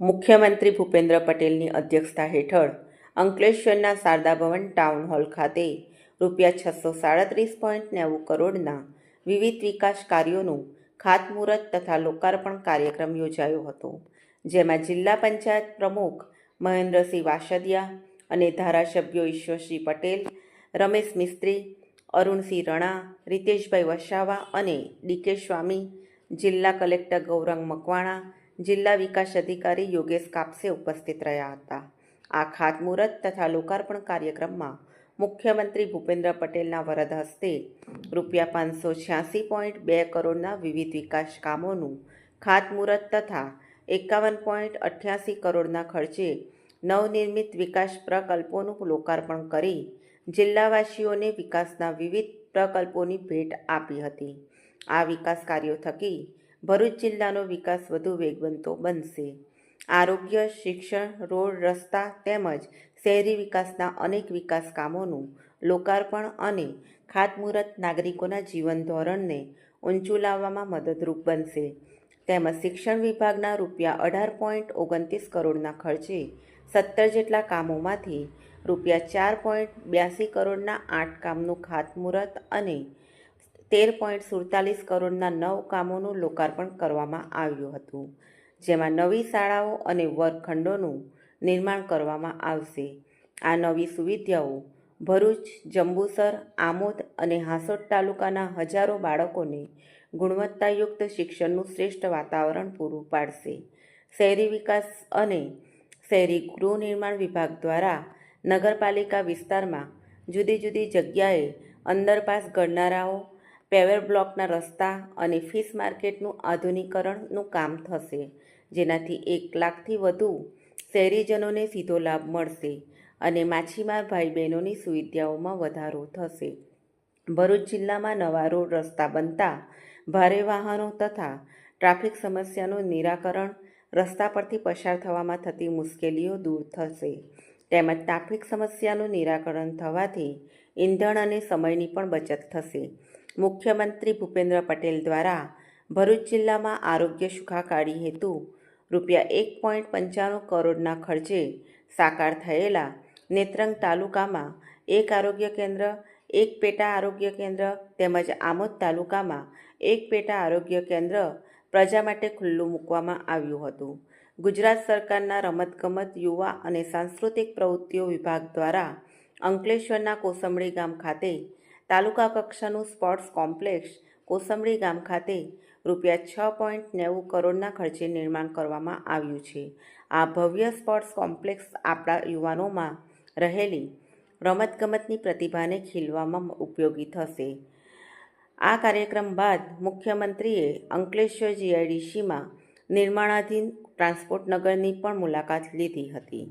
મુખ્યમંત્રી ભૂપેન્દ્ર પટેલની અધ્યક્ષતા હેઠળ અંકલેશ્વરના શારદા ભવન ટાઉન હોલ ખાતે રૂપિયા છસો સાડત્રીસ પોઈન્ટ નેવું કરોડના વિવિધ વિકાસ કાર્યોનું ખાતમુહૂર્ત તથા લોકાર્પણ કાર્યક્રમ યોજાયો હતો, જેમાં જિલ્લા પંચાયત પ્રમુખ મહેન્દ્રસિંહ વાસદિયા અને ધારાસભ્યો ઈશ્વરસિંહ પટેલ, રમેશ મિસ્ત્રી, અરુણસિંહ રણા, રીતેશભાઈ વસાવા અને ડીકે સ્વામી, જિલ્લા કલેક્ટર ગૌરંગ મકવાણા જિલ્લા વિકાસ અધિકારી યોગેશ કાપસે ઉપસ્થિત રહ્યા હતા. આ ખાતમુહૂર્ત તથા લોકાર્પણ કાર્યક્રમમાં મુખ્યમંત્રી ભૂપેન્દ્ર પટેલના વરદ હસ્તે રૂપિયા પાંચસો છ્યાસી પોઈન્ટ બે કરોડના વિવિધ વિકાસ કામોનું ખાતમુહૂર્ત તથા એકાવન પોઈન્ટ અઠ્યાસી કરોડના ખર્ચે નવનિર્મિત વિકાસ પ્રકલ્પોનું લોકાર્પણ કરી જિલ્લાવાસીઓને વિકાસના વિવિધ પ્રકલ્પોની ભેટ આપી હતી. આ વિકાસ કાર્યો થકી ભરૂચ જિલ્લાનો વિકાસ વધુ વેગવંતો બનશે. આરોગ્ય, શિક્ષણ, રોડ, રસ્તા તેમજ શહેરી વિકાસના અનેક વિકાસ કામોનું લોકાર્પણ અને ખાતમુહૂર્ત નાગરિકોના જીવન ધોરણને ઊંચું લાવવામાં મદદરૂપ બનશે. તેમજ શિક્ષણ વિભાગના રૂપિયા અઢાર પોઈન્ટ ઓગણત્રીસ કરોડના ખર્ચે સત્તર જેટલા કામોમાંથી રૂપિયા ચાર પોઈન્ટ બ્યાસી કરોડના આઠ કામનું ખાતમુહૂર્ત અને તેર પોઈન્ટ સુડતાલીસ કરોડના નવ કામોનું લોકાર્પણ કરવામાં આવ્યું હતું, જેમાં નવી શાળાઓ અને વર્ગખંડોનું નિર્માણ કરવામાં આવશે. આ નવી સુવિધાઓ ભરૂચ, જંબુસર, આમોદ અને હાંસોદ તાલુકાના હજારો બાળકોને ગુણવત્તાયુક્ત શિક્ષણનું શ્રેષ્ઠ વાતાવરણ પૂરું પાડશે. શહેરી વિકાસ અને શહેરી ગૃહનિર્માણ વિભાગ દ્વારા નગરપાલિકા વિસ્તારમાં જુદી જુદી જગ્યાએ અંદરપાસ ગણનારાઓ પેવર બ્લોકના રસ્તા અને ફિશ માર્કેટનું આધુનિકરણનું કામ થશે. જેનાથી એક લાખથી વધુ શહેરીજનોને સીધો લાભ મળશે અને માછીમાર ભાઈ બહેનોની સુવિધાઓમાં વધારો થશે. ભરૂચ જિલ્લામાં નવા રોડ રસ્તા બનતા ભારે વાહનો તથા ટ્રાફિક સમસ્યાનું નિરાકરણ, રસ્તા પરથી પસાર થવામાં થતી મુશ્કેલીઓ દૂર થશે. તેમજ ટ્રાફિક સમસ્યાનું નિરાકરણ થવાથી ઈંધણ અને સમયની પણ બચત થશે. મુખ્યમંત્રી ભૂપેન્દ્ર પટેલ દ્વારા ભરૂચ જિલ્લામાં આરોગ્ય સુખાકારી હેતુ રૂપિયા એક પોઈન્ટ પંચાણું કરોડના ખર્ચે સાકાર થયેલા નેત્રંગ તાલુકામાં એક આરોગ્ય કેન્દ્ર, એક પેટા આરોગ્ય કેન્દ્ર તેમજ આમોદ તાલુકામાં એક પેટા આરોગ્ય કેન્દ્ર પ્રજા માટે ખુલ્લું મૂકવામાં આવ્યું હતું. ગુજરાત સરકારના રમતગમત, યુવા અને સાંસ્કૃતિક પ્રવૃત્તિઓ વિભાગ દ્વારા અંકલેશ્વરના કોસંબડી ગામ ખાતે તાલુકા કક્ષાનું સ્પોર્ટ્સ કોમ્પ્લેક્સ, કોસંબડી ગામ ખાતે રૂપિયા છ પોઈન્ટ નેવું કરોડના ખર્ચે નિર્માણ કરવામાં આવ્યું છે. આ ભવ્ય સ્પોર્ટ્સ કોમ્પ્લેક્સ આપણા યુવાનોમાં રહેલી રમતગમતની પ્રતિભાને ખીલવામાં ઉપયોગી થશે. આ કાર્યક્રમ બાદ મુખ્યમંત્રીએ અંકલેશ્વર જીઆઈડીસીમાં નિર્માણાધીન ટ્રાન્સપોર્ટ નગરની પણ મુલાકાત લીધી હતી.